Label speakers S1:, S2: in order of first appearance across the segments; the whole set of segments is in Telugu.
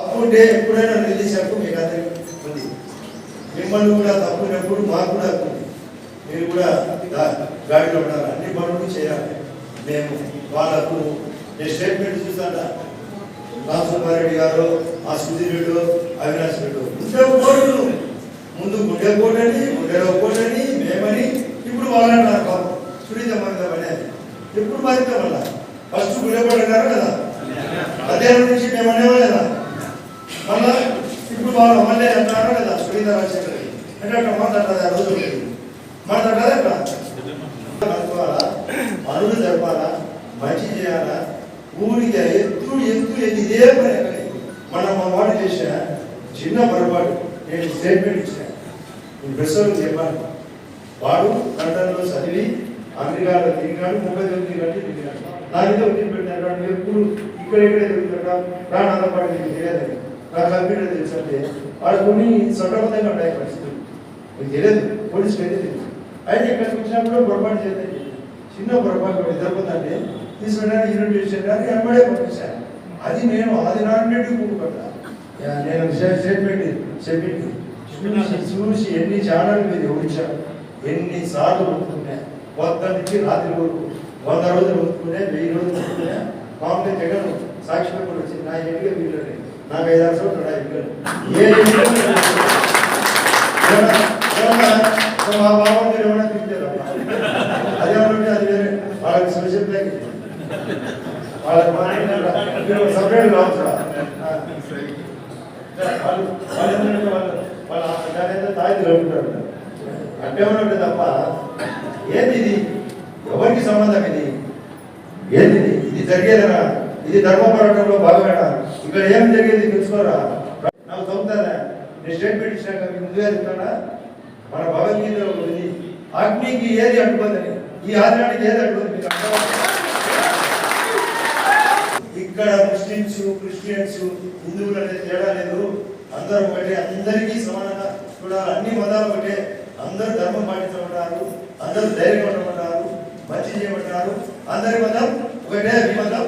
S1: తప్పు ఉంటే ఎప్పుడైనా రిలీజ్ హక్కు మీకు అందరికీ ఉంది. మిమ్మల్ని కూడా తప్పు ఉన్నప్పుడు మాకు కూడా హక్కు ఉంది. మీరు కూడా గాడిలో ఉండాలి అన్ని పనులు చేయాలి. మేము వాళ్ళకు నేను స్టేట్మెంట్ చూస్తాను రామసుబ్బారెడ్డి గారు ఆ సుధీరుడు అవినాష్ రెడ్డి ఉండే కోట్లు ముందు గుండె కోటని గుండెలో కోటని మేమని ఇప్పుడు వాళ్ళంటారు పాపం. సునీత మంగళం అనేది ఎప్పుడు బాధిత వల్ల ఫస్ట్ గుండె కోట అన్నారు కదా? మధ్యాహ్నం నుంచి మేము అనేవాళ్ళం కదా మళ్ళా ఇప్పుడు వాళ్ళు మళ్ళీ అంటున్నారు కదా సునీత రాజశేఖర్ రెడ్డి. అంటే అట్లా మాట్లాడాలి ఆ రోజు మాట్లాడాలి అట్లా అనుకోవాలా పనులు జరపాలా మంచి చేయాలా ఊరికి ఎత్తు ఎత్తు ఎత్తు ఇదే పని అక్కడే. మనం మా వాడు చేసిన చిన్న పొరపాటు నేను స్టేట్మెంట్ ఇచ్చిన నేను ప్రశ్నలు చెప్పాను వాడు లండన్లో చదివి అమెరికాలో తిరిగాడు ముప్పై తొమ్మిది గంటలు తిరిగాడు నా మీద ఒత్తిడి పెట్టారు వాడు ఎప్పుడు ఇక్కడ ఇక్కడే తిరుగుతాడు ప్రాణాల పాటు మీకు తెలియదు నాకు కంప్యూటర్ తెలుసు అంటే వాడు కొన్ని చట్టబద్ధంగా ఉంటాయి పరిస్థితులు. మీకు తెలియదు. పోలీసులు అయితే తెలుసు అయితే ఇక్కడికి వచ్చినప్పుడు పొరపాటు చేద్దాం చిన్న పొరపాటు నిద్రపోతుంటే తీసుకున్నాను యూనిట్ చేశాను ఎంబడే పంపించాను అది నేను అది నాన్నటి కూడుకుంటా నేను స్టేట్మెంట్ చెప్పింది చూసి చూసి ఎన్ని ఛానల్ మీద ఓడించాను ఎన్నిసార్లు సార్లు కొత్త నుంచి రాత్రి వరకు వంద రోజులు ఒప్పుకునే వెయ్యి రోజులు ఒప్పుకునే మామూలుగా జగన్ సాక్షి పేపర్ వచ్చింది నా ఎన్నిక వీళ్ళు నాకు ఐదు ఆరు సంవత్సరాలు నా మా బాబు మీరు ఏమైనా తింటారా అదే ఉంటే అది వేరే. వాళ్ళకి స్పెషల్ ప్యాకేజ్ వాళ్ళకి మా సపరేట్ కావచ్చు వాళ్ళు వాళ్ళు ఏంటంటే వాళ్ళు దాని అంటే ఉన్నట్టు తప్ప ఏంది ఇది? ఎవరికి సంబంధం ఇది? ఏంది ఇది జరిగేదనా? ఇది ధర్మ పోరాటంలో భాగమేట ఇక్కడ ఏం జరిగేది తెలుసుకోరా? నాకు చదువుతారా నేను స్టేట్మెంట్ ఇచ్చినాక మీకు ముందుగా చెప్తానా? మన భగవద్గీతలో ఉంది. అగ్నికి ఏది అంటుకుందని ఈ ఆధారానికి ఏది అంటుకుంది మీకు ఇక్కడ ముస్లిమ్స్ క్రిస్టియన్స్ హిందువులు అనే తేడా లేదు. అందరూ ఒకటే. అందరికీ సమానంగా చూడాలి. అన్ని మతాలు ఒకటే. అందరూ ధర్మం పాటించమంటారు అందరూ ధైర్యం ఉండమంటారు మంచి చేయమంటారు అందరి మతం ఒకటే. మీ మతం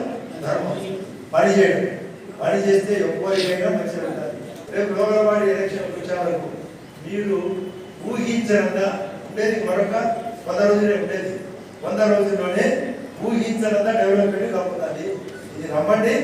S1: పని చేయడం. పని చేస్తే ఎవరికైనా మంచిగా ఉంటుంది రేపు లోకలవాడి ఎలక్షన్ వచ్చేవరకు మీరు ఊహించనంత ఉండేది మరొక వంద రోజులే ఉండేది. వంద రోజుల్లోనే ఊహించనంత డెవలప్మెంట్ కాబోతుంది. ఇది నమ్మండి